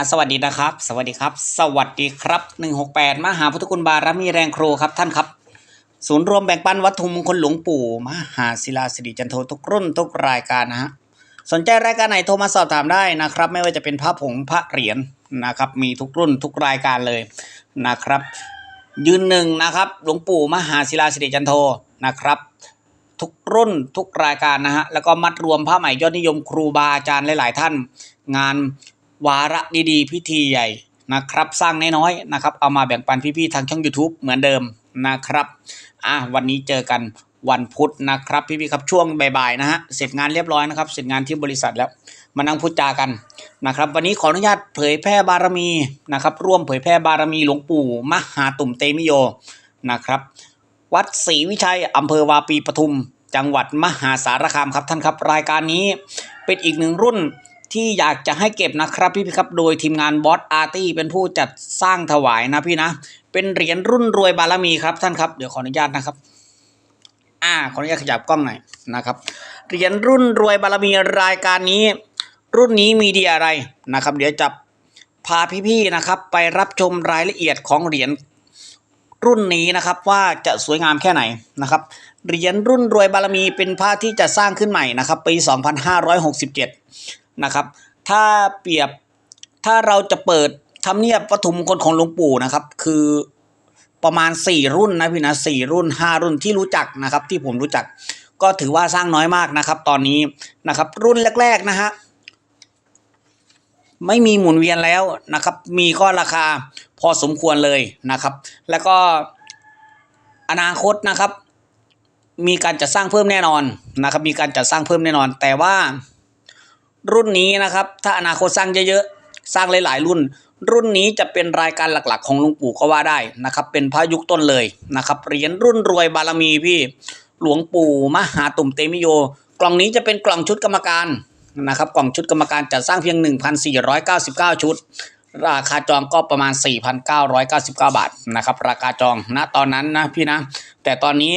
อะสวัสดีนะครับ สวัสดีครับ สวัสดีครับ 168 มหาพุทธคุณบารมีแรงครูครับท่านครับ ศูนย์รวมแบ่งปันวัตถุมงคลหลวงปู่มหาศิลาสิริจันโททุกรุ่นทุกรายการนะฮะสนใจรายการไหนโทรมาสอบถามได้นะครับ ไม่ว่าจะเป็นพระผงพระเหรียญนะครับ มีทุกรุ่นทุกรายการเลยนะครับ ยืนหนึ่งนะครับหลวงปู่มหาศิลาสิริจันโทนะครับทุกรุ่นทุกรายการนะฮะแล้วก็มัดรวมผ้าใหม่ยอดนิยมครูบาอาจารย์หลาย ๆ ท่าน งาน วาระดีๆ พิธีใหญ่นะครับ สร้างน้อยๆนะครับ เอามาแบ่งปันพี่ๆทางช่อง YouTube เหมือนเดิมนะครับอะวันนี้เจอกันวันพุธนะครับ พี่ๆครับช่วงบ่ายๆนะฮะเสร็จงานเรียบร้อยนะครับเสร็จงานที่บริษัทแล้วมานั่งพูดจากันนะครับ วันนี้ขออนุญาตเผยแพร่บารมีนะครับ ร่วมเผยแพร่บารมีหลวงปู่มหาตุ่มเตมิโยนะครับ วัดศรีวิชัยอำเภอวาปีปทุม จังหวัดมหาสารคามครับท่านครับ รายการนี้เป็นอีกหนึ่งรุ่น ที่อยากจะให้เก็บนะครับพี่พี่ครับ โดยทีมงานบอสอาร์ตี้เป็นผู้จัดสร้างถวายนะพี่นะ เป็นเหรียญรุ่นรวยบารมีครับท่านครับ เดี๋ยวขออนุญาตนะครับ อ่าขออนุญาตขยับกล้องหน่อยนะครับ เหรียญรุ่นรวยบารมีรายการนี้ รุ่นนี้มีดีอะไรนะครับ เดี๋ยวจะพาพี่ๆนะครับ ไปรับชมรายละเอียดของเหรียญรุ่นนี้นะครับว่าจะสวยงามแค่ไหนนะครับเหรียญรุ่นรวยบารมีเป็นผ้าที่จะสร้างขึ้นใหม่นะครับปี 2567 นะครับ ถ้าเปรียบถ้าเราจะเปิดทำเนียบวัตถุมงคลของหลวงปู่นะครับ คือประมาณ 4 รุ่นนะพี่นะสี่รุ่น 5 รุ่นที่รู้จักนะครับ ที่ผมรู้จัก ก็ถือว่าสร้างน้อยมากนะครับ ตอนนี้นะครับ รุ่นแรก ๆนะฮะไม่มีหมุนเวียนแล้วนะครับ มีก็ราคาพอสมควรเลยนะครับ แล้วก็อนาคตนะครับ มีการจัดสร้างเพิ่มแน่นอนนะครับ มีการจัดสร้างเพิ่มแน่นอน แต่ว่า รุ่นนี้นะครับ ถ้าอนาคตสร้างเยอะๆสร้างหลายๆรุ่น รุ่นนี้จะเป็นรายการหลักๆ ของหลวงปู่ก็ว่าได้นะครับ เป็นพระยุคต้นเลยนะครับเหรียญรุ่นรวยบารมีพี่ หลวงปู่มหาตุ่มเตมิโย กล่องนี้จะเป็นกล่องชุดกรรมการนะครับกล่องชุดกรรมการจัดสร้างเพียง 1,499 ชุด ราคาจองก็ประมาณ 4,999 บาทนะครับราคาจองณตอนนั้นนะพี่นะ แต่ตอนนี้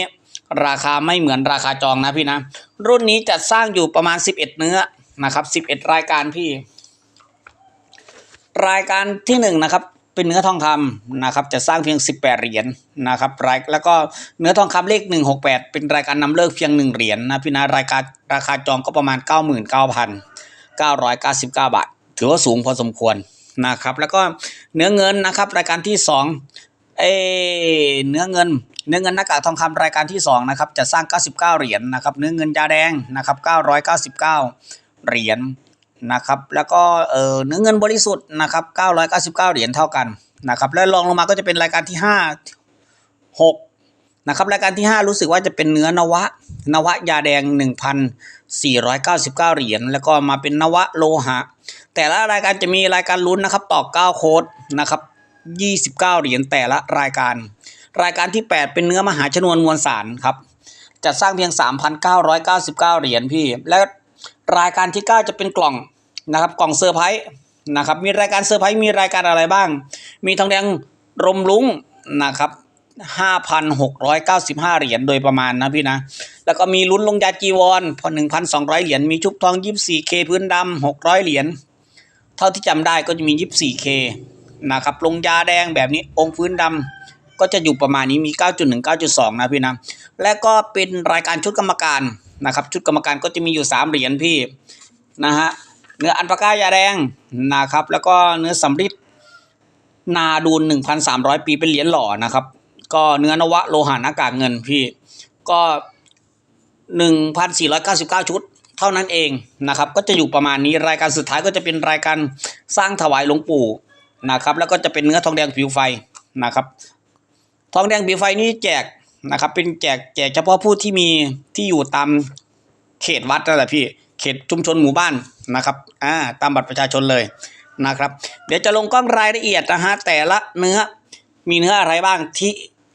ราคาไม่เหมือนราคาจองนะพี่นะ รุ่นนี้จัดสร้างอยู่ประมาณ 11 เนื้อ นะครับ11รายการพี่ รายการที่หนึ่งนะครับ เป็นเนื้อทองคำนะครับ จะสร้างเพียง18เหรียญนะครับรายแล้วก็เนื้อทองคำเลข168เป็นรายการนำเลิกเพียง1เหรียญนะพี่นะรายการราคาจองก็ประมาณ99,999บาท ถือว่าสูงพอสมควรนะครับ แล้วก็เนื้อเงินนะครับ รายการที่2เอเนื้อเงิน เนื้อเงินหน้ากากทองคำรายการที่2นะครับจะสร้าง 99 เหรียญนะครับ เนื้อเงินยาแดงนะครับ999 เหรียญนะครับ แล้วก็เออเนื้อเงินบริสุทธิ์นะครับ 999 เหรียญเท่ากันนะครับ แล้วรองลงมาก็จะเป็นรายการที่ 5 6นะครับ รายการที่ 5 รู้สึกว่าจะเป็นเนื้อนวะ นวะยาแดง 1,499 เหรียญ แล้วก็มาเป็นนวะโลหะ แต่ละรายการจะมีรายการลุ้นนะครับต่อ 9 โค้ดนะครับ 29 เหรียญแต่ละรายการ รายการที่ 8 เป็นเนื้อมหาชนวนมวลสารครับจัดสร้างเพียง 3,999 เหรียญพี่ และ รายการที่ 9 จะเป็นกล่องนะครับกล่องเซอร์ไพรส์นะครับมีรายการเซอร์ไพรส์มีรายการอะไรบ้าง มีทองแดงรมลุ้งนะครับ5,695 เหรียญโดยประมาณนะพี่นะ แล้วก็มีลุ้นลงยาจีวรพอ 1,200 เหรียญ มีชุบทอง 24K พื้นดำ600 เหรียญ เท่าที่จำได้ก็จะมี 24K นะครับ ลงยาแดงแบบนี้องค์พื้นดำก็จะอยู่ประมาณนี้มี 9.1 9.2 นะพี่นะ และก็เป็นรายการชุดกรรมการ นะครับ ชุดกรรมการก็จะมีอยู่ 3 เหรียญพี่นะฮะเนื้ออันปากายาแดงนะครับ แล้วก็เนื้อสำริดนาดูน1,300 ปีเป็นเหรียญหล่อนะครับ ก็เนื้อนวะโลหะนากากเงินพี่ก็ 1,499 ชุดเท่านั้นเองนะครับ ก็จะอยู่ประมาณนี้รายการสุดท้ายก็จะเป็นรายการสร้างถวายหลวงปู่นะครับ แล้วก็จะเป็นเนื้อทองแดงผิวไฟนะครับ ทองแดงผิวไฟนี่แจก นะครับ เป็นแจกแจกเฉพาะผู้ที่มีที่อยู่ตามเขตวัดนั่นแหละพี่ เขตชุมชนหมู่บ้านนะครับ อ่า ตามบัตรประชาชนเลยนะครับ เดี๋ยวจะลงกล้องรายละเอียดนะฮะแต่ละเนื้อมีเนื้ออะไรบ้างที่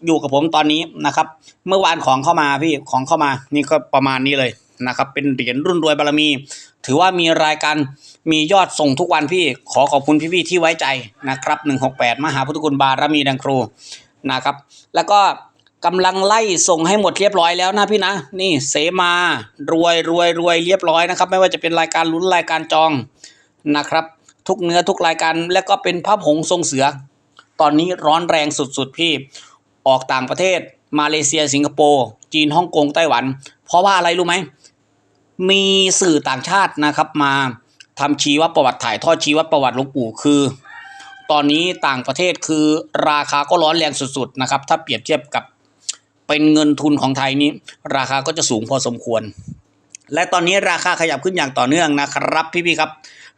อยู่กับผมตอนนี้นะครับ เมื่อวานของเข้ามาพี่ของเข้ามานี่ก็ประมาณนี้เลยนะครับ เป็นเหรียญรุ่นรวยบารมี ถือว่ามีรายการมียอดส่งทุกวันพี่ ขอขอบคุณพี่ๆที่ไว้ใจนะครับ 168 มหาพุทธคุณบารมีดังครูนะครับ แล้วก็ กำลังไล่ส่งให้หมดเรียบร้อยแล้วนะพี่นะ นี่เสมารวยรวยรวยเรียบร้อยนะครับ ไม่ว่าจะเป็นรายการลุ้นรายการจองนะครับ ทุกเนื้อทุกรายการและก็เป็นพระผงทรงเสือ ตอนนี้ร้อนแรงสุดๆพี่ออกต่างประเทศ มาเลเซียสิงคโปร์จีนฮ่องกงไต้หวัน เพราะว่าอะไรรู้ไหมมีสื่อต่างชาตินะครับมาทำชีวประวัติถ่ายทอดชีวประวัติหลวงปู่คือ ตอนนี้ต่างประเทศคือราคาก็ร้อนแรงสุดๆนะครับ ถ้าเปรียบเทียบกับ เป็นเงินทุนของไทยนี้ ราคาก็จะสูงพอสมควร และตอนนี้ราคาขยับขึ้นอย่างต่อเนื่องนะครับพี่ๆครับ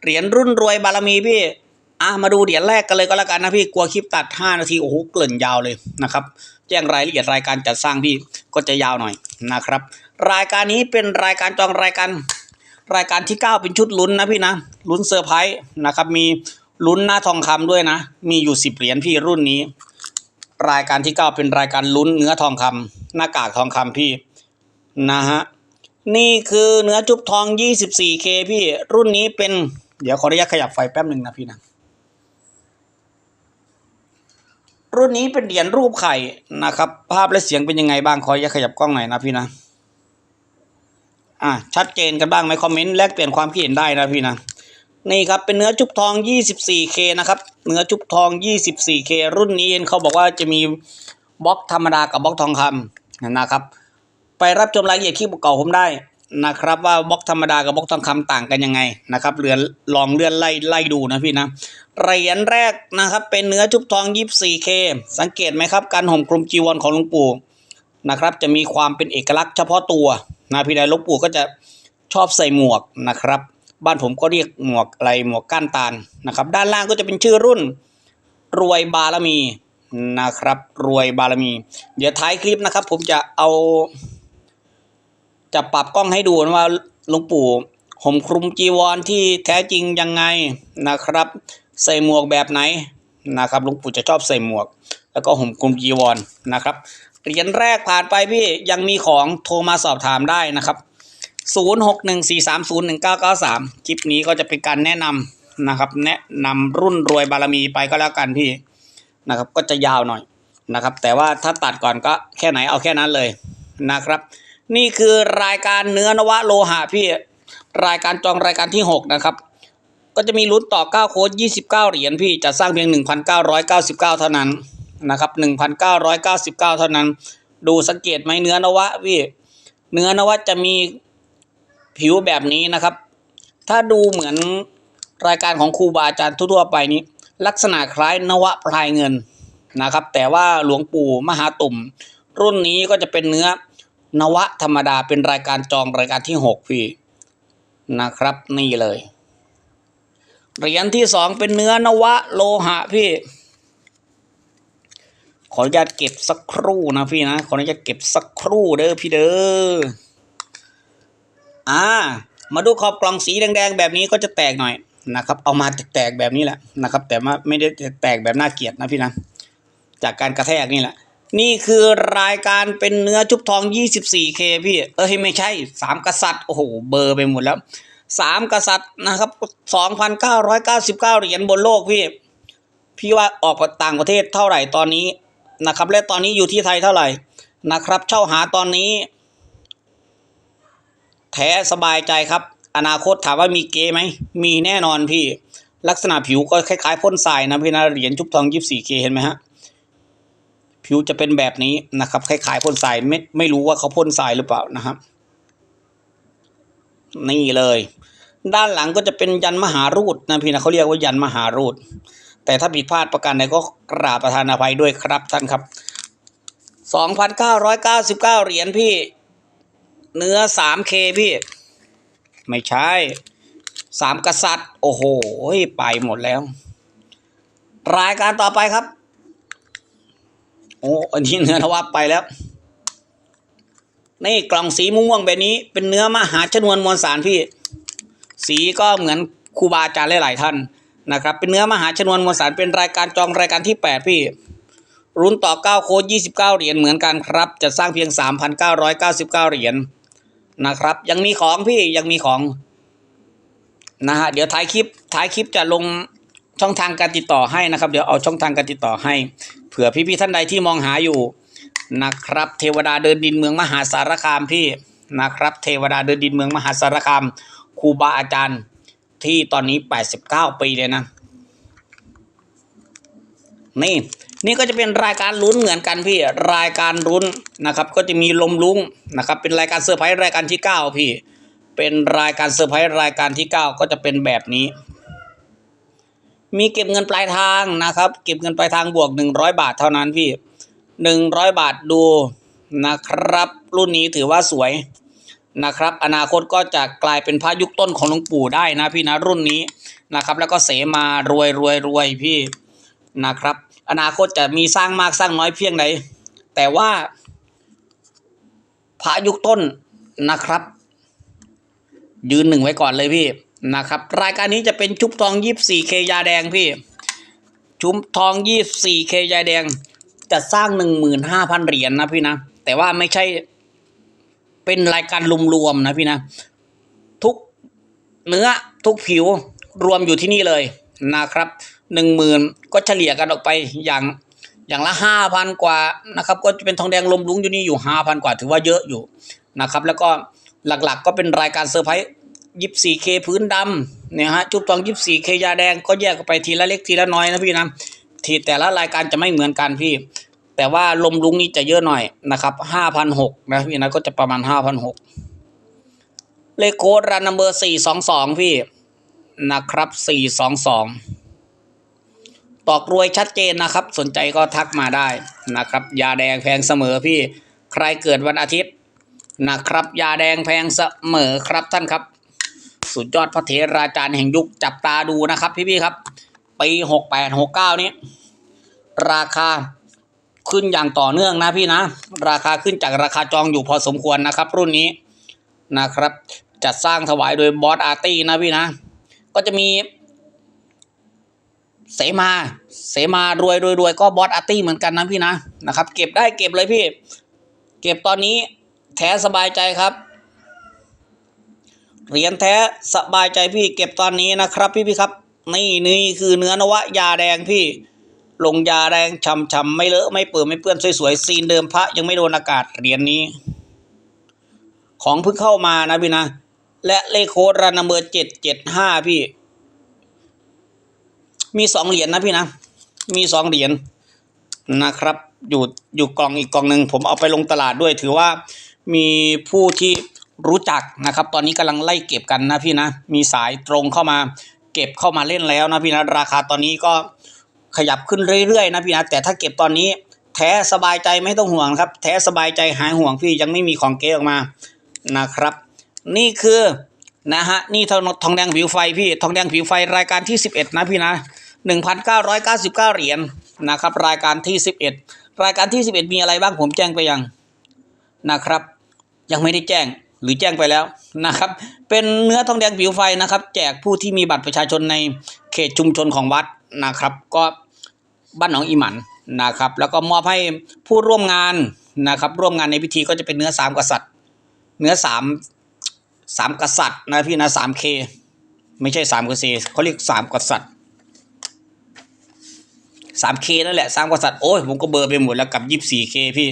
เหรียญรุ่นรวยบารมีพี่อะมาดูเหรียญแรกกันเลยก็แล้วกันนะพี่กลัวคลิปตัด 5 นาทีโอ้โหเกลิ่นยาวเลยนะครับแจ้งรายละเอียดรายการจัดสร้างพี่ก็จะยาวหน่อยนะครับ รายการนี้เป็นรายการจองรายการรายการที่ 9 เป็นชุดลุ้นนะพี่นะลุ้นเซอร์ไพรส์นะครับมีลุ้นหน้าทองคำด้วยนะ มีอยู่ 10 เหรียญพี่รุ่นนี้ รายการที่ 9 เป็นรายการลุ้นเนื้อทองคำหน้ากากทองคำพี่นะฮะนี่คือเนื้อจุบทอง 24K พี่รุ่นนี้เป็น เดี๋ยวขออนุญาตขยับไฟแป๊บหนึ่งนะพี่นะรุ่นนี้เป็นเหรียญรูปไข่นะครับ ภาพและเสียงเป็นยังไงบ้างขออนุญาตขยับกล้องหน่อยนะพี่นะอะชัดเจนกันบ้างไหมคอมเมนต์แลกเปลี่ยนความคิดเห็นได้นะพี่นะ นี่ครับเป็นเนื้อจุบทอง 24K นะครับเนื้อจุบทอง 24K รุ่นนี้เขาบอกว่าจะมีบล็อกธรรมดากับบล็อกทองคำนะครับ ไปรับชมรายละเอียดคลิปเก่าผมได้นะครับว่าบล็อกธรรมดากับบล็อกทองคำต่างกันยังไงนะครับเรือนลองเลื่อนไล่ไล่ดูนะพี่นะเหรียญแรกนะครับ เป็นเนื้อจุบทอง 24K สังเกตไหมครับ การห่มคลุมจีวรของหลวงปู่นะครับ จะมีความเป็นเอกลักษณ์เฉพาะตัวนะพี่ใดหลวงปู่ก็จะชอบใส่หมวกนะครับ บ้านผมก็เรียกหมวกอะไรหมวกก้านตาลนะครับ ด้านล่างก็จะเป็นชื่อรุ่นรวยบารมีนะครับ รวยบารมี เดี๋ยวท้ายคลิปนะครับ ผมจะเอา จะปรับกล้องให้ดูว่าหลวงปู่ห่มคลุมจีวรที่แท้จริงยังไงนะครับ ใส่หมวกแบบไหนนะครับหลวงปู่จะชอบใส่หมวก แล้วก็ห่มคลุมจีวรนะครับเหรียญแรกผ่านไปพี่ยังมีของโทรมาสอบถามได้นะครับ 0614301993 คลิปนี้ก็จะเป็นการแนะนำนะครับ แนะนำรุ่นรวยบารมีไปก็แล้วกันพี่นะครับ ก็จะยาวหน่อยนะครับ แต่ว่าถ้าตัดก่อนก็แค่ไหนเอาแค่นั้นเลยนะครับ นี่คือรายการเนื้อนวะโลหะพี่รายการจองรายการที่ 6 นะครับ ก็จะมีลุ้นต่อ 9 โค้ด 29 เหรียญพี่จะสร้างเพียง 1,999 เท่านั้นนะครับ 1,999 เท่านั้น ดูสังเกตไหมเนื้อนวะพี่ เนื้อนวะจะมี ผิวแบบนี้นะครับ ถ้าดูเหมือนรายการของครูบาอาจารย์ทั่วไปนี้ ลักษณะคล้ายนวะพลายเงินนะครับ แต่ว่าหลวงปู่มหาตุ่ม รุ่นนี้ก็จะเป็นเนื้อนวะธรรมดาเป็นรายการจองรายการที่หกพี่นะครับ นี่เลยเหรียญที่สองเป็นเนื้อนวะโลหะพี่ ขออนุญาตเก็บสักครู่นะพี่นะ ขออนุญาตเก็บสักครู่เด้อพี่เด้อ อ่า มาดูขอบกล่องสีแดงๆแบบนี้ก็จะแตกหน่อยนะครับ เอามาแตกแบบนี้แหละนะครับ แต่ว่าไม่ได้แตกแบบน่าเกลียดนะพี่นะจากการกระแทกนี่แหละ นี่คือรายการเป็นเนื้อชุบทอง 24K พี่ เอ้ยไม่ใช่สามกษัตริย์โอ้โหเบอร์ไปหมดแล้วสามกษัตริย์นะครับ2,999เหรียญบนโลกพี่ พี่ว่าออกต่างประเทศเท่าไหร่ตอนนี้นะครับ และตอนนี้อยู่ที่ไทยเท่าไหร่นะครับ เช่าหาตอนนี้ แท้สบายใจครับ อนาคตถามว่ามีเกย์ไหม มีแน่นอนพี่ ลักษณะผิวก็คล้ายๆพ่นทรายนะพี่นะเหรียญชุบทอง 24K เห็นไหมฮะ ผิวจะเป็นแบบนี้นะครับ คล้ายๆพ่นทรายไม่ไม่รู้ว่าเขาพ่นทรายหรือเปล่านะครับ นี่เลย ด้านหลังก็จะเป็นยันมหารูดนะพี่นะเขาเรียกว่ายันมหารูด แต่ถ้าผิดพลาดประการใดก็กราบประธานอภัยด้วยครับท่านครับ 2,999 เหรียญพี่ เนื้อ 3K พี่ ไม่ใช่สามกษัตริย์ โอ้โห ไปหมดแล้ว รายการต่อไปครับ โอ้อันนี้เนื้อนวับไปแล้ว นี่กล่องสีม่วงแบบนี้ เป็นเนื้อมหาชนวนมวลสารพี่ สีก็เหมือนครูบาอาจารย์หลาย ๆ ท่านนะครับ เป็นเนื้อมหาชนวนมวลสารเป็นรายการจองรายการที่ 8 พี่รุ่นต่อ 9 โค้ด29 เหรียญเหมือนกันครับ จะสร้างเพียง 3,999 เหรียญ นะครับ ยังมีของพี่ยังมีของนะฮะเดี๋ยวท้ายคลิปท้ายคลิปจะลงช่องทางการติดต่อให้นะครับ เดี๋ยวเอาช่องทางการติดต่อให้ เผื่อพี่ๆท่านใดที่มองหาอยู่นะครับ เทวดาเดินดินเมืองมหาสารคามพี่นะครับ เทวดาเดินดินเมืองมหาสารคามครูบาอาจารย์ที่ตอนนี้ 89 ปีเลยนะ นี่ นี่ก็จะเป็นรายการลุ้นเหมือนกันพี่รายการลุ้นนะครับ ก็จะมีลมลุ้งนะครับ เป็นรายการเซอร์ไพรส์รายการที่9พี่ เป็นรายการเซอร์ไพรส์รายการที่ 9 ก็จะเป็นแบบนี้ มีเก็บเงินปลายทางนะครับ เก็บเงินปลายทางบวก 100 บาทเท่านั้นพี่100 บาทดูนะครับ รุ่นนี้ถือว่าสวยนะครับ อนาคตก็จะกลายเป็นพระยุคต้นของหลวงปู่ได้นะพี่นะรุ่นนี้นะครับ แล้วก็เสมารวยรวยรวยพี่นะครับ อนาคตจะมีสร้างมากสร้างน้อยเพียงไหนแต่ว่าพระยุคต้นนะครับ ยืนหนึ่งไว้ก่อนเลยพี่นะครับ รายการนี้จะเป็นชุบทองยี่สี่เคยาแดงพี่ ชุบทองยี่สี่เคยาแดง จะสร้างหนึ่งหมื่นห้าพันเหรียญนะพี่นะ แต่ว่าไม่ใช่เป็นรายการรวมๆนะพี่นะ ทุกเนื้อทุกผิวรวมอยู่ที่นี่เลยนะครับ หนึ่งหมื่นก็เฉลี่ยกันออกไปอย่างอย่างละห้าพันกว่านะครับ ก็จะเป็นทองแดงลมลุงอยู่นี่อยู่ห้าพันกว่าถือว่าเยอะอยู่นะครับ แล้วก็หลักๆ ก็เป็นรายการเซอร์ไพรส์ยิบสี่เคพื้นดำเนี่ยฮะจุดทองยิบสี่เคยาแดงก็แยกออกไปทีละเล็กทีละน้อยนะพี่นะทีแต่ละรายการจะไม่เหมือนกันพี่ แต่ว่าลมลุงนี่จะเยอะหน่อยนะครับห้าพันหกนะพี่นะก็จะประมาณห้าพันหกเลขโค้ดรันนัมเบอร์สี่สองสองพี่นะครับสี่สองสอง ตอกรวยชัดเจนนะครับ สนใจก็ทักมาได้นะครับ ยาแดงแพงเสมอพี่ใครเกิดวันอาทิตย์นะครับ ยาแดงแพงเสมอครับท่านครับ สุดยอดพระเถราจารย์แห่งยุคจับตาดูนะครับ พี่ๆครับปีหกแปดหกเก้านี้ราคาขึ้นอย่างต่อเนื่องนะพี่นะ ราคาขึ้นจากราคาจองอยู่พอสมควรนะครับ รุ่นนี้นะครับ จัดสร้างถวายโดยบอสอาร์ตี้นะพี่นะ ก็จะมี เสมาเสมารวยรวยรวยก็บอสอาร์ตี้เหมือนกันนะพี่นะนะครับ เก็บได้เก็บเลยพี่ เก็บตอนนี้แท้สบายใจครับเหรียญแท้สบายใจพี่เก็บตอนนี้นะครับพี่พี่ครับ นี่นี่คือเนื้อนวะยาแดงพี่ ลงยาแรงช่ำๆไม่เลอะไม่เปื้อนไม่เปื้อนสวยๆซีนเดิมพระยังไม่โดนอากาศเหรียญนี้ ของเพิ่งเข้ามานะพี่นะ และเลขโค้ดรันเบอร์เจ็ดเจ็ดห้าพี่ มีสองเหรียญนะพี่นะ มีสองเหรียญนะครับ อยู่อยู่กล่องอีกกล่องหนึ่งผมเอาไปลงตลาดด้วย ถือว่ามีผู้ที่รู้จักนะครับ ตอนนี้กำลังไล่เก็บกันนะพี่นะ มีสายตรงเข้ามา เก็บเข้ามาเล่นแล้วนะพี่นะ ราคาตอนนี้ก็ขยับขึ้นเรื่อยๆนะพี่นะ แต่ถ้าเก็บตอนนี้แท้สบายใจไม่ต้องห่วงครับ แท้สบายใจหายห่วงพี่ยังไม่มีของเก๊ออกมานะครับ นี่คือนะฮะนี่ทองทองแดงผิวไฟพี่ทองแดงผิวไฟรายการที่ 11 นะพี่นะ 1,999 เหรียญนะครับ รายการที่ 11 รายการที่ 11 มีอะไรบ้างผมแจ้งไปยังนะครับ ยังไม่ได้แจ้งหรือแจ้งไปแล้วนะครับ เป็นเนื้อทองแดงผิวไฟนะครับ แจกผู้ที่มีบัตรประชาชนในเขตชุมชนของวัดนะครับ ก็บ้านหนองอีหมันนะครับ แล้วก็มอบให้ผู้ร่วมงานนะครับ ร่วมงานในพิธีก็จะเป็นเนื้อสามกษัตริย์ เนื้อสามสามกษัตริย์นะพี่นะสามเคไม่ใช่สามกษัตริย์เขาเรียกสามกษัตริย์ สามเคนั่นแหละสามกษัตริย์โอ้ยผมก็เบอร์ไปหมดแล้วกับยี่สี่เคพี่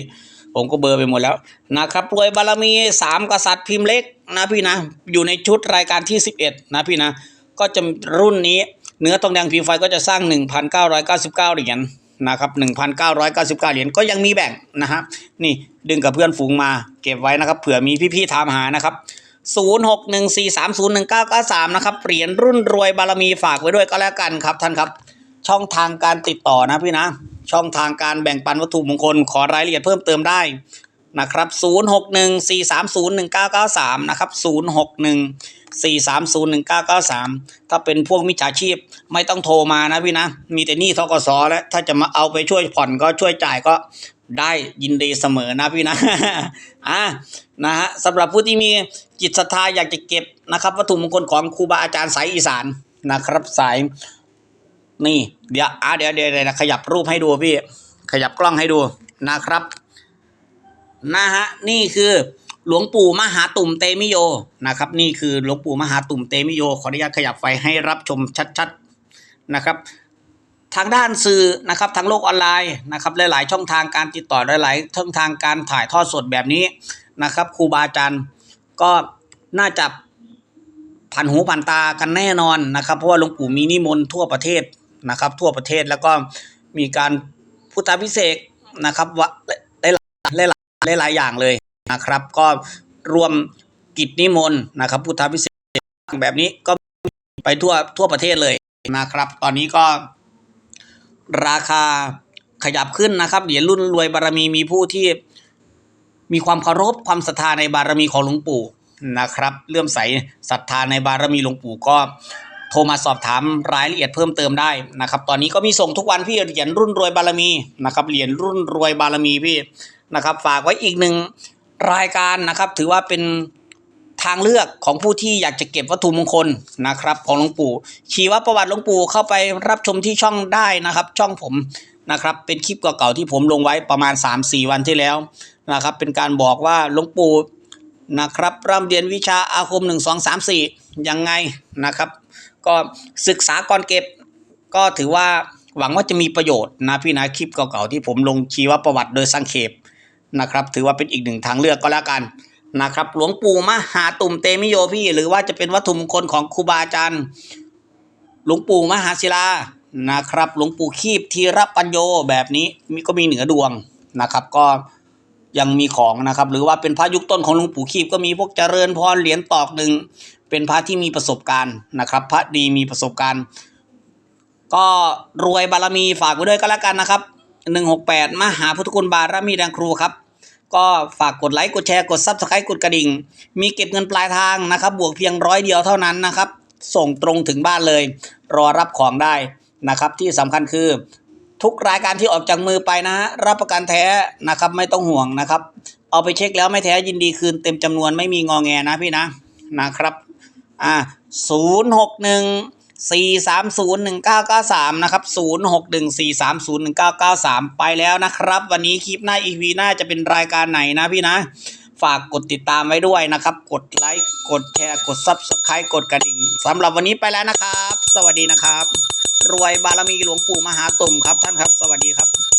ผมก็เบอร์ไปหมดแล้วนะครับรวยบารมีสามกษัตริย์พิมพ์เล็กนะพี่นะ อยู่ในชุดรายการที่สิบเอ็ดนะพี่นะ ก็จะรุ่นนี้เนื้อทองแดงผิวไฟก็จะสร้าง 1,999 เหรียญนะครับ 1,999 เหรียญก็ยังมีแบ่งนะฮะนี่ดึงกับเพื่อนฝูงมาเก็บไว้นะครับเผื่อมีพี่ๆถามหานะครับ0614301993 นะครับเหรียญรุ่นรวยบารมีฝากไว้ด้วยก็แล้วกันครับท่านครับ ช่องทางการติดต่อนะพี่นะ ช่องทางการแบ่งปันวัตถุมงคลขอรายละเอียดเพิ่มเติมได้นะครับ0614301993นะครับ0614301993 ถ้าเป็นพวกมิจฉาชีพไม่ต้องโทรมานะพี่นะ มีแต่หนี้ทกสแล้วถ้าจะมาเอาไปช่วยผ่อนก็ช่วยจ่ายก็ได้ยินดีเสมอนะพี่นะอะนะฮะสำหรับผู้ที่มีจิตศรัทธาอยากจะเก็บนะครับวัตถุมงคลของครูบาอาจารย์สายอีสานนะครับสาย นี่เดี๋ยวอะเดี๋ยวเดี๋ยวเดี๋ยวขยับรูปให้ดูพี่ ขยับกล้องให้ดูนะครับนะฮะนี่คือหลวงปู่มหาตุ่มเตมิโยนะครับ นี่คือหลวงปู่มหาตุ่มเตมิโยขออนุญาตขยับไฟให้รับชมชัดๆนะครับ ทางด้านสื่อนะครับทางโลกออนไลน์นะครับหลายๆ ช่องทางการติดต่อหลายๆช่องทางการถ่ายทอดสดแบบนี้นะครับครูบาอาจารย์ก็น่าจะผ่านหูผ่านตากันแน่นอนนะครับ เพราะว่าหลวงปู่มีนิมนต์ทั่วประเทศ นะครับ ทั่วประเทศแล้วก็มีการพุทธพิเศษนะครับว่าหลายหลายหลายหลายอย่างเลยนะครับ ก็รวมกิจนิมนต์นะครับ พุทธพิเศษแบบนี้ก็ไปทั่วทั่วประเทศเลยนะครับ ตอนนี้ก็ราคาขยับขึ้นนะครับเหรียญรุ่นรวยบารมีมีผู้ที่มีความเคารพความศรัทธาในบารมีของหลวงปู่นะครับ เลื่อมใสศรัทธาในบารมีหลวงปู่ก็ ทรมาสอบถามรายละเอียดเพิ่มเติมได้นะครับ ตอนนี้ก็มีส่งทุกวันพี่เหรียญรุ่นรวยบารมีนะครับเหรียญรุ่นรวยบารมีพี่นะครับ ฝากไว้อีกหนึ่งรายการนะครับ ถือว่าเป็นทางเลือกของผู้ที่อยากจะเก็บวัตถุมงคลนะครับ ของหลวงปู่ชีวประวัติหลวงปู่เข้าไปรับชมที่ช่องได้นะครับ ช่องผมนะครับ เป็นคลิปเก่าๆที่ผมลงไว้ประมาณ 3-4 วันที่แล้วนะครับ เป็นการบอกว่าหลวงปู่นะครับร่ำเรียนวิชาอาคม 1 2 3 4ยังไงนะครับ ก็ศึกษาก่อนเก็บ ก็ถือว่าหวังว่าจะมีประโยชน์นะพี่นะคลิปเก่าๆที่ผมลงชีวประวัติโดยสังเขปนะครับ ถือว่าเป็นอีกหนึ่งทางเลือกก็แล้วกันนะครับ หลวงปู่มหาตุ่มเตมิโยพี่ หรือว่าจะเป็นวัตถุมงคลของครูบาอาจารย์หลวงปู่มหาศิลานะครับหลวงปู่คีบธีรปัญโยแบบนี้มีก็มีเหนือดวงนะครับ ก็ยังมีของนะครับ หรือว่าเป็นพระยุคต้นของหลวงปู่คีบก็มีพวกเจริญพรเหรียญตอกหนึ่ง เป็นพระที่มีประสบการณ์นะครับ พระดีมีประสบการณ์ ก็รวยบารมีฝากไว้ด้วยก็แล้วกันนะครับหนึ่งหกแปดมหาพุทธคุณบารมีแดงครูครับ ก็ฝากกดไลค์กดแชร์กดซับสไครต์กดกระดิ่ง มีเก็บเงินปลายทางนะครับ บวกเพียงร้อยเดียวเท่านั้นนะครับ ส่งตรงถึงบ้านเลย รอรับของได้นะครับ ที่สำคัญคือทุกรายการที่ออกจากมือไปนะฮะรับประกันแท้นะครับไม่ต้องห่วงนะครับ เอาไปเช็คแล้วไม่แท้ยินดีคืนเต็มจำนวนไม่มีงอแงนะพี่นะนะครับ อ่าศูนย์หกหนึ่งสี่สามศูนย์หนึ่งเก้าเก้าสามนะครับศูนย์หกหนึ่งสี่สามศูนย์หนึ่งเก้าเก้าสามไปแล้วนะครับ วันนี้คลิปหน้าอีพีหน้าจะเป็นรายการไหนนะพี่นะ ฝากกดติดตามไว้ด้วยนะครับ กดไลค์กดแชร์กดซับสไครต์กดกระดิ่งสำหรับวันนี้ไปแล้วนะครับ สวัสดีนะครับ รวยบารมีหลวงปู่มหาตุ่มครับท่านครับ สวัสดีครับ